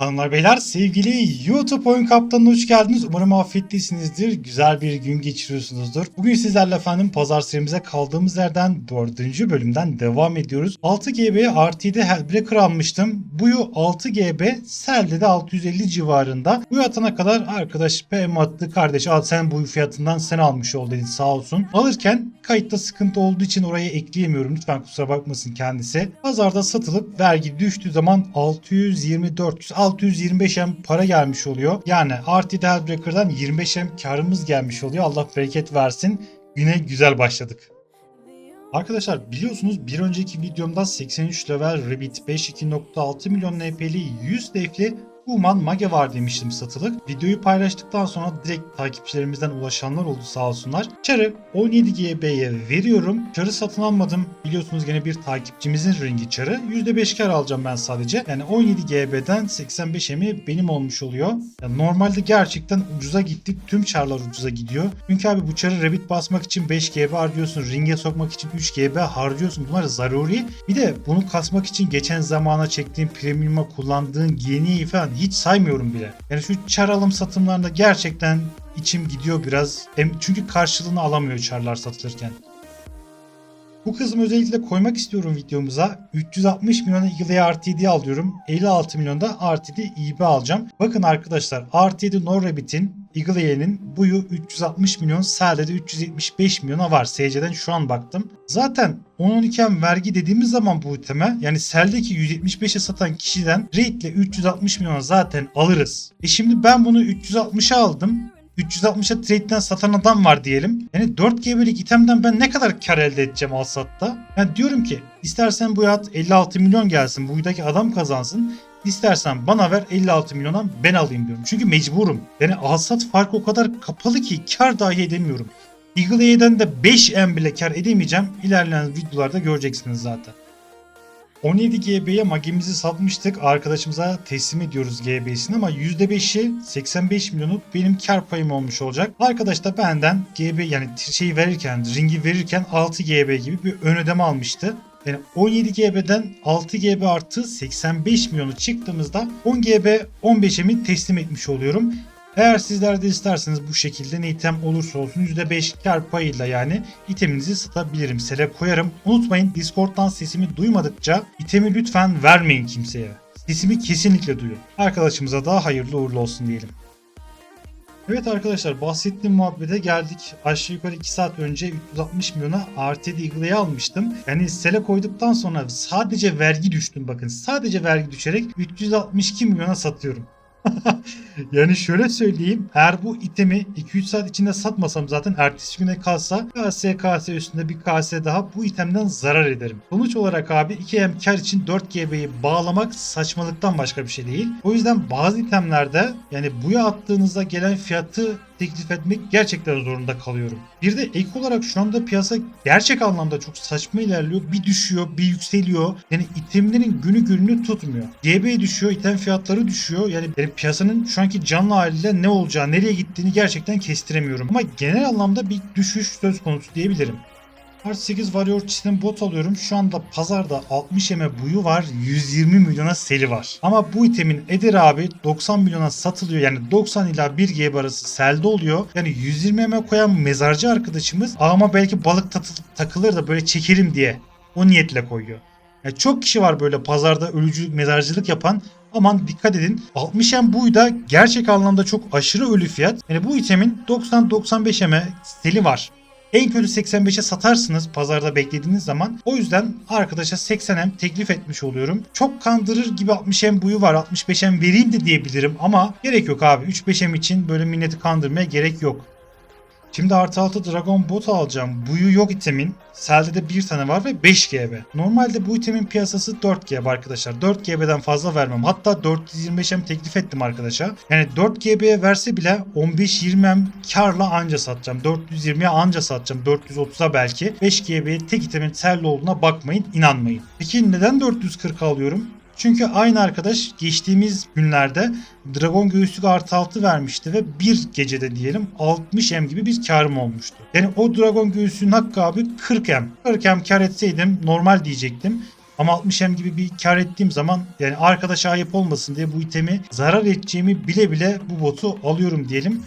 Hanımlar beyler sevgili YouTube Oyun Kaptanı'na hoş geldiniz. Umarım afiyetlisinizdir. Güzel bir gün geçiriyorsunuzdur. Bugün sizlerle efendim pazar serimize kaldığımız yerden 4. bölümden devam ediyoruz. 6GB RT'de Hellbreaker almıştım. Buyu 6GB Sel'de de 650 civarında. Buyu atana kadar arkadaş PM attı. Kardeş al sen buyu fiyatından sen almış ol dedi sağ olsun. Alırken kayıtta sıkıntı olduğu için oraya ekleyemiyorum. Lütfen kusura bakmasın kendisi. Pazarda satılıp vergi düştüğü zaman 620-400 625M para gelmiş oluyor. Yani RT Hellbreaker'dan 25M karımız gelmiş oluyor. Allah bereket versin. Güne güzel başladık. Arkadaşlar biliyorsunuz bir önceki videomda 83 level Rabbit 5.2.6 milyon NP'li 100 defli Human Mage var demiştim satılık. Videoyu paylaştıktan sonra direkt takipçilerimizden ulaşanlar oldu sağ olsunlar. Çar'ı 17GB'ye veriyorum. Çar'ı satın almadım. Biliyorsunuz gene bir takipçimizin rengi Çar'ı. %5 kar alacağım ben sadece. Yani 17GB'den 85M'i benim olmuş oluyor. Yani normalde gerçekten ucuza gittik. Tüm Çar'lar ucuza gidiyor. Çünkü abi bu Çar'ı Rabbit basmak için 5GB harcıyorsun. Ring'e sokmak için 3GB harcıyorsun. Bunlar zaruri. Bir de bunu kasmak için geçen zamana çektiğin premium'a kullandığın yeni falan hiç saymıyorum bile. Yani şu çar alım satımlarında gerçekten içim gidiyor biraz. Hem çünkü karşılığını alamıyor çarlar satılırken. Bu kısmı özellikle koymak istiyorum videomuza. 360 milyona Eagle RTD alıyorum. 56 milyonda RTD IB alacağım. Bakın arkadaşlar RTD No Rabbit'in Eagle'nin buyu 360 milyon, Sel'de de 375 milyona var. SC'den şu an baktım. Zaten 10-12 vergi dediğimiz zaman bu iteme yani Sel'deki 175'e satan kişiden rate ile 360 milyona zaten alırız. E şimdi ben bunu 360'a aldım. 360'a trade'den satan adam var diyelim. Yani 4 GB'lik itemden ben ne kadar kar elde edeceğim alsatta? Yani diyorum ki istersen bu yat 56 milyon gelsin buydaki adam kazansın. İstersen bana ver 56 milyona ben alayım diyorum. Çünkü mecburum. Yani alsat farkı o kadar kapalı ki kar dahi edemiyorum. Eagle A'den de 5M bile kar edemeyeceğim. İlerleyen videolarda göreceksiniz zaten. 17 GB'ye magimizi satmıştık. Arkadaşımıza teslim ediyoruz GB'sini ama %5'i 85 milyonu benim kar payım olmuş olacak. Arkadaş da benden GB yani şeyi verirken, ringi verirken 6 GB gibi bir ön ödeme almıştı. Yani 17 GB'den 6 GB artı 85 milyonu çıktığımızda 10 GB 15'imi teslim etmiş oluyorum. Eğer sizler de isterseniz bu şekilde ne item olursa olsun %5 kar payıyla yani iteminizi satabilirim. Sele koyarım. Unutmayın Discord'dan sesimi duymadıkça itemi lütfen vermeyin kimseye. Sesimi kesinlikle duyun. Arkadaşımıza da hayırlı uğurlu olsun diyelim. Evet arkadaşlar bahsettiğim muhabbete geldik. Aşağı yukarı 2 saat önce 360 milyona RTD Eagle'ı almıştım. Yani sele koyduktan sonra sadece vergi düştüm bakın. Sadece vergi düşerek 362 milyona satıyorum. yani şöyle söyleyeyim. Eğer bu itemi 2-3 saat içinde satmasam zaten ertesi güne kalsa KS KS üstünde bir KS daha bu itemden zarar ederim. Sonuç olarak abi 2M kar için 4 GB'yi bağlamak saçmalıktan başka bir şey değil. O yüzden bazı itemlerde yani buya attığınızda gelen fiyatı teklif etmek gerçekten zorunda kalıyorum. Bir de ek olarak şu anda piyasa gerçek anlamda çok saçma ilerliyor. Bir düşüyor, bir yükseliyor. Yani itemlerin günü gününü tutmuyor. GB düşüyor, item fiyatları düşüyor. Yani, yani piyasanın şu anki canlı haliyle ne olacağı, nereye gittiğini gerçekten kestiremiyorum. Ama genel anlamda bir düşüş söz konusu diyebilirim. Artı 8 Warrior çizim bot alıyorum. Şu anda pazarda 60 eme buyu var. 120 milyona seli var. Ama bu itemin Eder abi 90 milyona satılıyor. Yani 90 ila 1 GB arası selde oluyor. Yani 120 eme koyan mezarcı arkadaşımız ama belki balık takılır da böyle çekerim diye o niyetle koyuyor. Yani çok kişi var böyle pazarda ölücü mezarcılık yapan Aman dikkat edin. 60 M buyu da gerçek anlamda çok aşırı ölü fiyat. Yani bu itemin 90-95 M'e seli var. En kötü 85'e satarsınız pazarda beklediğiniz zaman. O yüzden arkadaşa 80M teklif etmiş oluyorum. Çok kandırır gibi 60M buyu var 65M vereyim de diyebilirim ama gerek yok abi. 3-5M için böyle milleti kandırmaya gerek yok. Şimdi artı 6 Dragon Bot alacağım. Buyu yok itemin. Selde de bir tane var ve 5 GB. Normalde bu itemin piyasası 4 GB arkadaşlar. 4 GB'den fazla vermem. Hatta 425M teklif ettim arkadaşa. Yani 4 GB'ye verse bile 15-20M karla anca satacağım. 420'ye anca satacağım. 430'a belki. 5 GB'ye tek itemin selde olduğuna bakmayın, inanmayın. Peki neden 440 alıyorum? Çünkü aynı arkadaş geçtiğimiz günlerde Dragon Göğüslük artı 6 vermişti ve bir gecede diyelim 60M gibi bir karım olmuştu. Yani o Dragon Göğüslüğün hakkı abi 40M. 40M kar etseydim normal diyecektim. Ama 60M gibi bir kar ettiğim zaman yani arkadaşa ayıp olmasın diye bu itemi zarar edeceğimi bile bile bu botu alıyorum diyelim.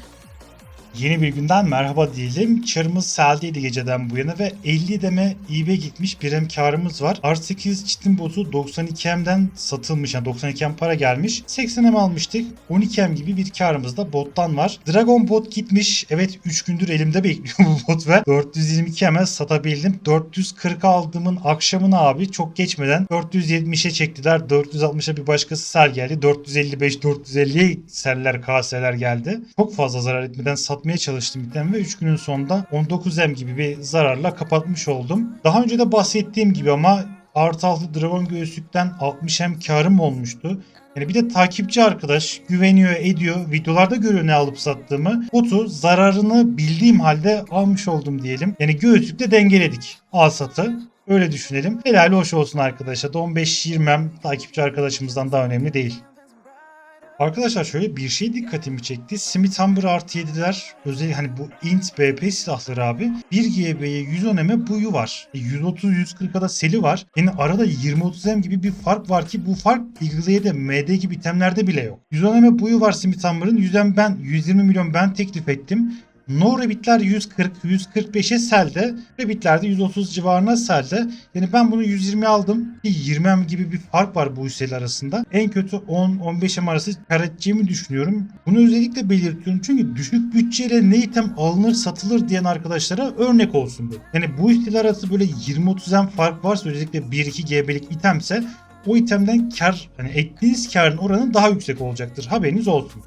Yeni bir günden merhaba diyelim. Çarımız seldeydi geceden bu yana ve 50 deme eBay gitmiş bir hem karımız var. R8 çitin botu 92M'den satılmış yani 92M para gelmiş. 80M almıştık. 12M gibi bir karımız da bottan var. Dragon bot gitmiş. Evet 3 gündür elimde bekliyor bu bot ve 422M'e satabildim. 440 aldığımın akşamına abi çok geçmeden 470'e çektiler. 460'a bir başkası sel geldi. 455 450'ye seller kaseler geldi. Çok fazla zarar etmeden satmaya çalıştım bitten ve 3 günün sonunda 19M gibi bir zararla kapatmış oldum. Daha önce de bahsettiğim gibi ama artı altı Dragon göğüslükten 60M karım olmuştu. Yani bir de takipçi arkadaş güveniyor ediyor. Videolarda görüyor ne alıp sattığımı. Botu zararını bildiğim halde almış oldum diyelim. Yani göğüslükle dengeledik al satı. Öyle düşünelim. Helal hoş olsun arkadaşlar. Da 15-20 takipçi arkadaşımızdan daha önemli değil. Arkadaşlar şöyle bir şey dikkatimi çekti. Smith Humber artı 7'ler özel hani bu int BP silahları abi 1 GB'ye 110 M buyu var. E, 130-140'a da seli var. Yani arada 20-30 M gibi bir fark var ki bu fark Eagle'ye de MD gibi itemlerde bile yok. 110 M buyu var Smith Humber'ın. 100 M ben 120 milyon ben teklif ettim. No Rabbit'ler 140, 145'e selde. Rabbit'ler de 130 civarına selde. Yani ben bunu 120 aldım. Ki 20 M gibi bir fark var bu hisseli arasında. En kötü 10-15 M arası kar edeceğimi düşünüyorum. Bunu özellikle belirtiyorum. Çünkü düşük bütçeyle ne item alınır satılır diyen arkadaşlara örnek olsun bu. Yani bu hisseler arası böyle 20-30 M fark varsa özellikle 1-2 GB'lik itemse o itemden kar, hani ettiğiniz karın oranı daha yüksek olacaktır. Haberiniz olsun.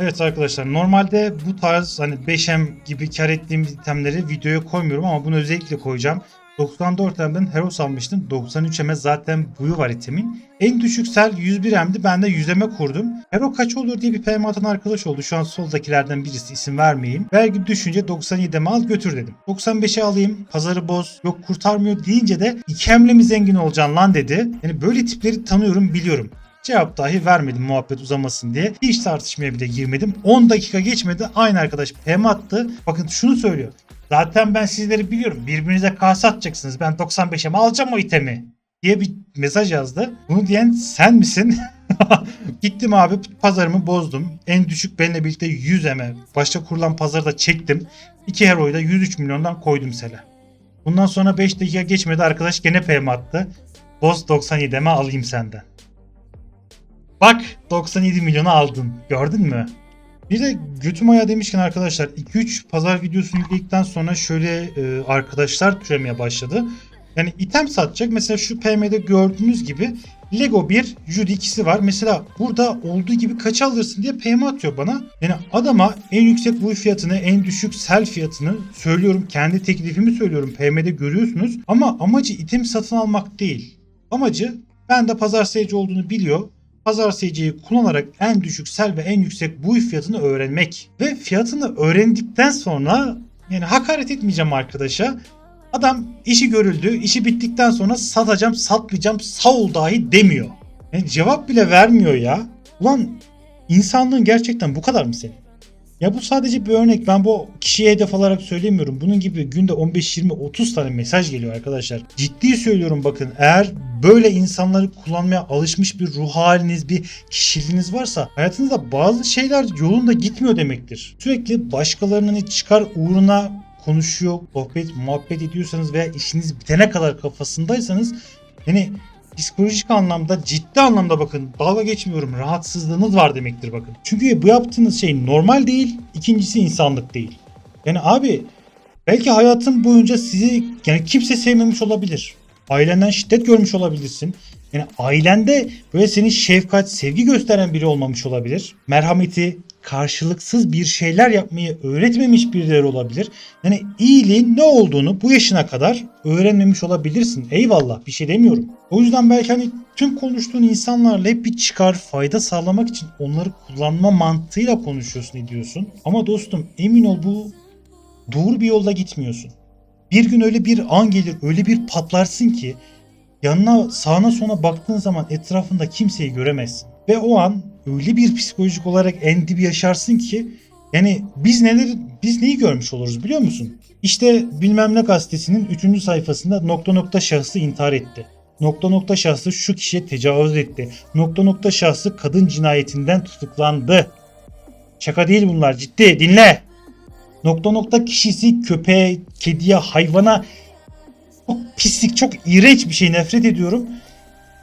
Evet arkadaşlar normalde bu tarz hani 5M gibi kar ettiğimiz itemleri videoya koymuyorum ama bunu özellikle koyacağım. 94 M'den Heros almıştım. 93 M'e zaten buyu var itemin. En düşük sel 101 M'di. Ben de 100 M'e kurdum. Hero kaç olur diye bir PM atan arkadaş oldu. Şu an soldakilerden birisi isim vermeyeyim. Belki düşünce 97 M'e al götür dedim. 95'e alayım. Pazarı boz. Yok kurtarmıyor deyince de 2 M'le mi zengin olacaksın lan dedi. Yani böyle tipleri tanıyorum biliyorum. Cevap dahi vermedim muhabbet uzamasın diye. Hiç tartışmaya bile girmedim. 10 dakika geçmedi. Aynı arkadaş PM attı. Bakın şunu söylüyor. Zaten ben sizleri biliyorum. Birbirinize kase atacaksınız. Ben 95'e mi alacağım o itemi? diye bir mesaj yazdı. Bunu diyen sen misin? Gittim abi pazarımı bozdum. En düşük benimle birlikte 100 eme. Başta kurulan pazarı da çektim. 2 hero'yu da 103 milyondan koydum sele. Bundan sonra 5 dakika geçmedi arkadaş gene PM attı. Boz 97 eme alayım senden. Bak 97 milyonu aldın. Gördün mü? Bir de götüm ayağı demişken arkadaşlar 2-3 pazar videosunu yükledikten sonra şöyle e, arkadaşlar türemeye başladı. Yani item satacak. Mesela şu PM'de gördüğünüz gibi Lego 1, Judy ikisi var. Mesela burada olduğu gibi kaç alırsın diye PM atıyor bana. Yani adama en yüksek buy fiyatını, en düşük sell fiyatını söylüyorum. Kendi teklifimi söylüyorum. PM'de görüyorsunuz. Ama amacı item satın almak değil. Amacı ben de pazar sayıcı olduğunu biliyor pazar seyirciyi kullanarak en düşük sel ve en yüksek buy fiyatını öğrenmek. Ve fiyatını öğrendikten sonra yani hakaret etmeyeceğim arkadaşa. Adam işi görüldü, işi bittikten sonra satacağım, satmayacağım, sağ ol dahi demiyor. Yani cevap bile vermiyor ya. Ulan insanlığın gerçekten bu kadar mı senin? Ya bu sadece bir örnek. Ben bu kişiye hedef alarak söylemiyorum. Bunun gibi günde 15 20 30 tane mesaj geliyor arkadaşlar. Ciddi söylüyorum bakın. Eğer böyle insanları kullanmaya alışmış bir ruh haliniz, bir kişiliğiniz varsa hayatınızda bazı şeyler yolunda gitmiyor demektir. Sürekli başkalarının çıkar uğruna konuşuyor, sohbet, muhabbet ediyorsanız veya işiniz bitene kadar kafasındaysanız yani psikolojik anlamda ciddi anlamda bakın dalga geçmiyorum rahatsızlığınız var demektir bakın. Çünkü bu yaptığınız şey normal değil. ikincisi insanlık değil. Yani abi belki hayatın boyunca sizi yani kimse sevmemiş olabilir. Ailenden şiddet görmüş olabilirsin. Yani ailende böyle senin şefkat, sevgi gösteren biri olmamış olabilir. Merhameti, karşılıksız bir şeyler yapmayı öğretmemiş birileri olabilir. Yani iyiliğin ne olduğunu bu yaşına kadar öğrenmemiş olabilirsin. Eyvallah bir şey demiyorum. O yüzden belki hani tüm konuştuğun insanlarla hep bir çıkar, fayda sağlamak için onları kullanma mantığıyla konuşuyorsun ediyorsun. Ama dostum emin ol bu doğru bir yolda gitmiyorsun. Bir gün öyle bir an gelir, öyle bir patlarsın ki yanına sağına sona baktığın zaman etrafında kimseyi göremezsin. Ve o an öyle bir psikolojik olarak en dibi yaşarsın ki yani biz neler biz neyi görmüş oluruz biliyor musun? İşte bilmem ne gazetesinin 3. sayfasında nokta nokta şahısı intihar etti. Nokta nokta şahsı şu kişiye tecavüz etti. Nokta nokta şahsı kadın cinayetinden tutuklandı. Şaka değil bunlar ciddi dinle. Nokta nokta kişisi köpeğe, kediye, hayvana çok pislik, çok iğrenç bir şey nefret ediyorum.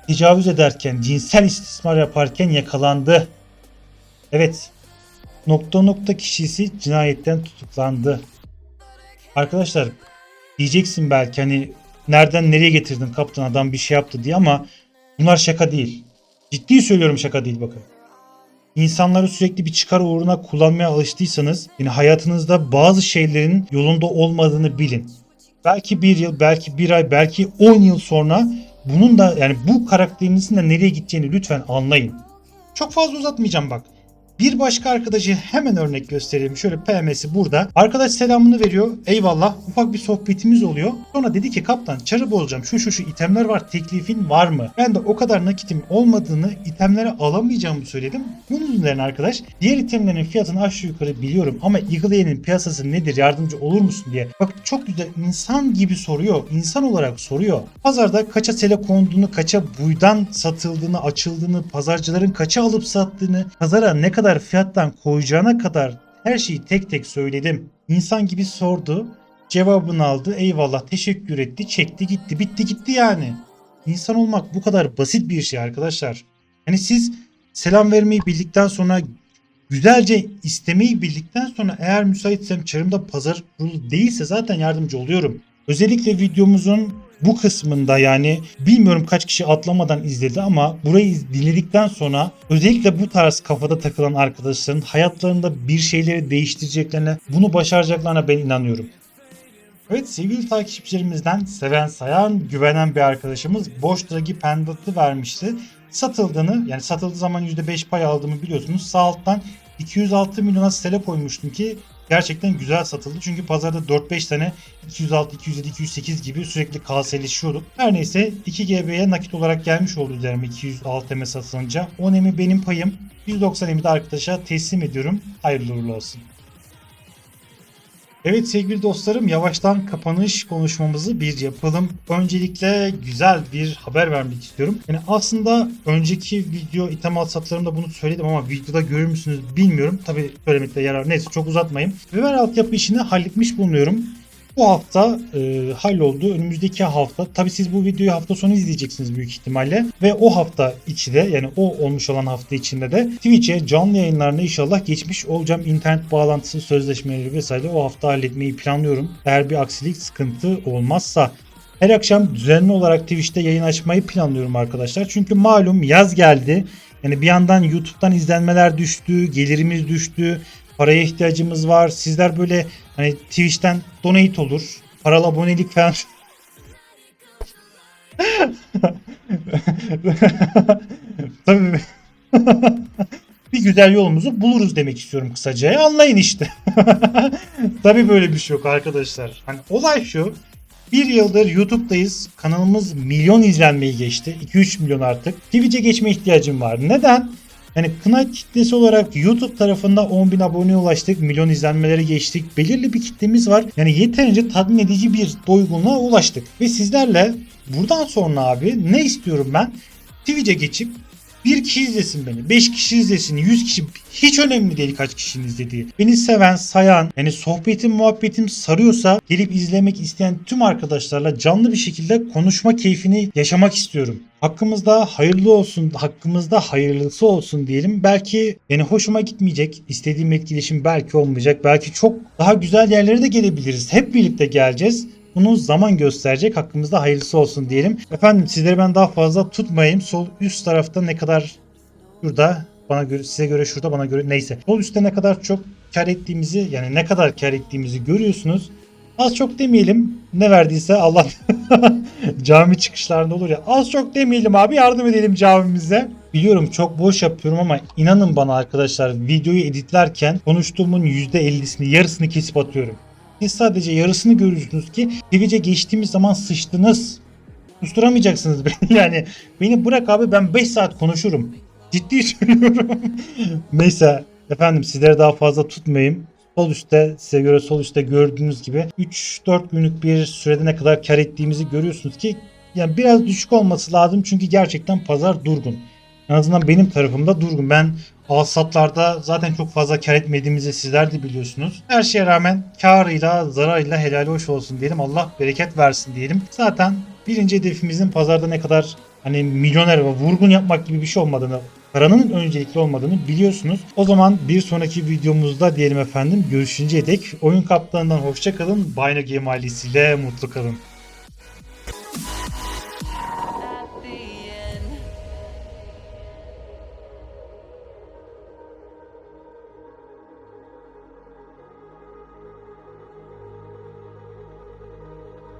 Tecavüz ederken, cinsel istismar yaparken yakalandı. Evet. Nokta nokta kişisi cinayetten tutuklandı. Arkadaşlar diyeceksin belki hani nereden nereye getirdin kaptan adam bir şey yaptı diye ama bunlar şaka değil. Ciddi söylüyorum şaka değil bakın. İnsanları sürekli bir çıkar uğruna kullanmaya alıştıysanız yani hayatınızda bazı şeylerin yolunda olmadığını bilin. Belki bir yıl, belki bir ay, belki 10 yıl sonra bunun da yani bu karakterinizin de nereye gideceğini lütfen anlayın. Çok fazla uzatmayacağım bak. Bir başka arkadaşı hemen örnek göstereyim. Şöyle PMS'i burada. Arkadaş selamını veriyor. Eyvallah. Ufak bir sohbetimiz oluyor. Sonra dedi ki kaptan çarı bozacağım. Şu şu şu itemler var. Teklifin var mı? Ben de o kadar nakitim olmadığını itemleri alamayacağımı söyledim. Bunun üzerine arkadaş diğer itemlerin fiyatını aşağı yukarı biliyorum ama Eagle'nin piyasası nedir yardımcı olur musun diye. Bak çok güzel insan gibi soruyor. İnsan olarak soruyor. Pazarda kaça sele konduğunu, kaça buydan satıldığını, açıldığını, pazarcıların kaça alıp sattığını, pazara ne kadar fiyattan koyacağına kadar her şeyi tek tek söyledim. İnsan gibi sordu. Cevabını aldı. Eyvallah teşekkür etti. Çekti gitti. Bitti gitti yani. İnsan olmak bu kadar basit bir şey arkadaşlar. Yani siz selam vermeyi bildikten sonra güzelce istemeyi bildikten sonra eğer müsaitsem çarımda pazar kurulu değilse zaten yardımcı oluyorum. Özellikle videomuzun bu kısmında yani bilmiyorum kaç kişi atlamadan izledi ama burayı dinledikten sonra özellikle bu tarz kafada takılan arkadaşların hayatlarında bir şeyleri değiştireceklerine, bunu başaracaklarına ben inanıyorum. Evet sevgili takipçilerimizden seven sayan güvenen bir arkadaşımız boş dragi pendatı vermişti. Satıldığını yani satıldığı zaman %5 pay aldığımı biliyorsunuz. Sağ alttan 206 milyona sele koymuştum ki gerçekten güzel satıldı. Çünkü pazarda 4-5 tane 206, 207, 208 gibi sürekli kaseleşiyorduk. Her neyse 2 GB'ye nakit olarak gelmiş oldu üzerime 206 M satılınca. 10 M'i benim payım. 190 M'i de arkadaşa teslim ediyorum. Hayırlı uğurlu olsun. Evet sevgili dostlarım yavaştan kapanış konuşmamızı bir yapalım. Öncelikle güzel bir haber vermek istiyorum. Yani aslında önceki video item al satlarımda bunu söyledim ama videoda görür müsünüz bilmiyorum. Tabi söylemekte yarar. Neyse çok uzatmayayım. Weber altyapı işini halletmiş bulunuyorum. Bu hafta e, halloldu. Önümüzdeki hafta tabi siz bu videoyu hafta sonu izleyeceksiniz büyük ihtimalle. Ve o hafta içi de yani o olmuş olan hafta içinde de Twitch'e canlı yayınlarına inşallah geçmiş olacağım. İnternet bağlantısı sözleşmeleri vesaire o hafta halletmeyi planlıyorum. Eğer bir aksilik sıkıntı olmazsa. Her akşam düzenli olarak Twitch'te yayın açmayı planlıyorum arkadaşlar. Çünkü malum yaz geldi. Yani bir yandan YouTube'dan izlenmeler düştü, gelirimiz düştü, paraya ihtiyacımız var. Sizler böyle hani Twitch'ten donate olur, paralı abonelik falan. Tabii. bir güzel yolumuzu buluruz demek istiyorum kısaca. Anlayın işte. Tabii böyle bir şey yok arkadaşlar. Hani olay şu. Bir yıldır YouTube'dayız. Kanalımız milyon izlenmeyi geçti. 2-3 milyon artık. Twitch'e geçme ihtiyacım var. Neden? Yani Knight kitlesi olarak YouTube tarafında 10.000 aboneye ulaştık. Milyon izlenmeleri geçtik. Belirli bir kitlemiz var. Yani yeterince tatmin edici bir doygunluğa ulaştık. Ve sizlerle buradan sonra abi ne istiyorum ben? Twitch'e geçip bir kişi izlesin beni, 5 kişi izlesin, 100 kişi hiç önemli değil kaç kişinin izlediği. Beni seven, sayan, yani sohbetim, muhabbetim sarıyorsa gelip izlemek isteyen tüm arkadaşlarla canlı bir şekilde konuşma keyfini yaşamak istiyorum. Hakkımızda hayırlı olsun, hakkımızda hayırlısı olsun diyelim. Belki yani hoşuma gitmeyecek, istediğim etkileşim belki olmayacak. Belki çok daha güzel yerlere de gelebiliriz. Hep birlikte geleceğiz. Bunu zaman gösterecek. Hakkımızda hayırlısı olsun diyelim. Efendim sizleri ben daha fazla tutmayayım. Sol üst tarafta ne kadar şurada bana göre size göre şurada bana göre neyse. Sol üstte ne kadar çok kar ettiğimizi yani ne kadar kar ettiğimizi görüyorsunuz. Az çok demeyelim. Ne verdiyse Allah cami çıkışlarında olur ya. Az çok demeyelim abi yardım edelim camimize. Biliyorum çok boş yapıyorum ama inanın bana arkadaşlar videoyu editlerken konuştuğumun %50'sini yarısını kesip atıyorum. Siz sadece yarısını görüyorsunuz ki Twitch'e geçtiğimiz zaman sıçtınız. Susturamayacaksınız beni yani. Beni bırak abi ben 5 saat konuşurum. Ciddi söylüyorum. Neyse efendim sizleri daha fazla tutmayayım. Sol üstte size göre sol üstte gördüğünüz gibi 3-4 günlük bir sürede ne kadar kar ettiğimizi görüyorsunuz ki yani biraz düşük olması lazım çünkü gerçekten pazar durgun. En azından benim tarafımda durgun. Ben alsatlarda zaten çok fazla kar etmediğimizi sizler de biliyorsunuz. Her şeye rağmen karıyla zararıyla helal hoş olsun diyelim. Allah bereket versin diyelim. Zaten birinci hedefimizin pazarda ne kadar hani milyoner ve vurgun yapmak gibi bir şey olmadığını paranın öncelikli olmadığını biliyorsunuz. O zaman bir sonraki videomuzda diyelim efendim görüşünceye dek oyun kaptanından hoşça kalın. Bino Game ailesiyle mutlu kalın.